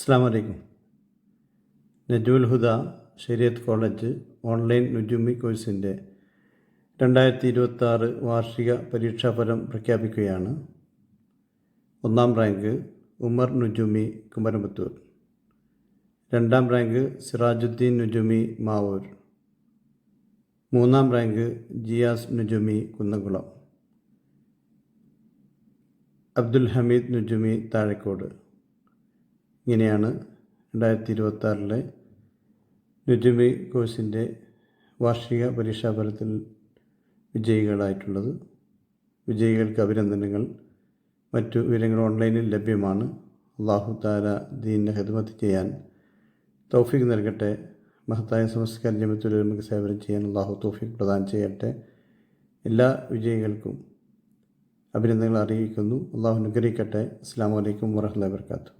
അസ്സാം വലൈക്കും നജുൽ ഹുദ ശരിയത്ത് college online Nujumi കോഴ്സിന്റെ രണ്ടായിരത്തി ഇരുപത്തി വാർഷിക പരീക്ഷാഫലം പ്രഖ്യാപിക്കുകയാണ്. ഒന്നാം റാങ്ക് ഉമർ നുജുമി കുമരമ്പത്തൂർ. രണ്ടാം റാങ്ക് സിറാജുദ്ദീൻ നുജുമി മാവൂർ. മൂന്നാം റാങ്ക് ജിയാസ് നുജുമി കുന്നംകുളം. അബ്ദുൽ ഹമീദ് നുജുമി താഴെക്കോട്. ഇങ്ങനെയാണ് രണ്ടായിരത്തി ഇരുപത്തി ആറിലെ നുജുമി കോഴ്സിന്റെ വാർഷിക പരീക്ഷാഫലത്തിൽ വിജയികളായിട്ടുള്ളത്. വിജയികൾക്ക് അഭിനന്ദനങ്ങൾ. മറ്റു വിവരങ്ങൾ ഓൺലൈനിൽ ലഭ്യമാണ്. അള്ളാഹു താര ദീനിനെ ഹിദ്മത്ത് ചെയ്യാൻ തൗഫീഖ് നൽകട്ടെ. മഹത്തായ സംസ്കാര ജമത്തുലമക്ക് സേവനം ചെയ്യാൻ അള്ളാഹു തൗഫീഖ് പ്രദാനം ചെയ്യട്ടെ. എല്ലാ വിജയികൾക്കും അഭിനന്ദനങ്ങൾ അറിയിക്കുന്നു. അള്ളാഹു അനുഗ്രഹിക്കട്ടെ. അസ്സാം വലൈക്കും വാഹമത്തല്ലാ വർക്കാത്തു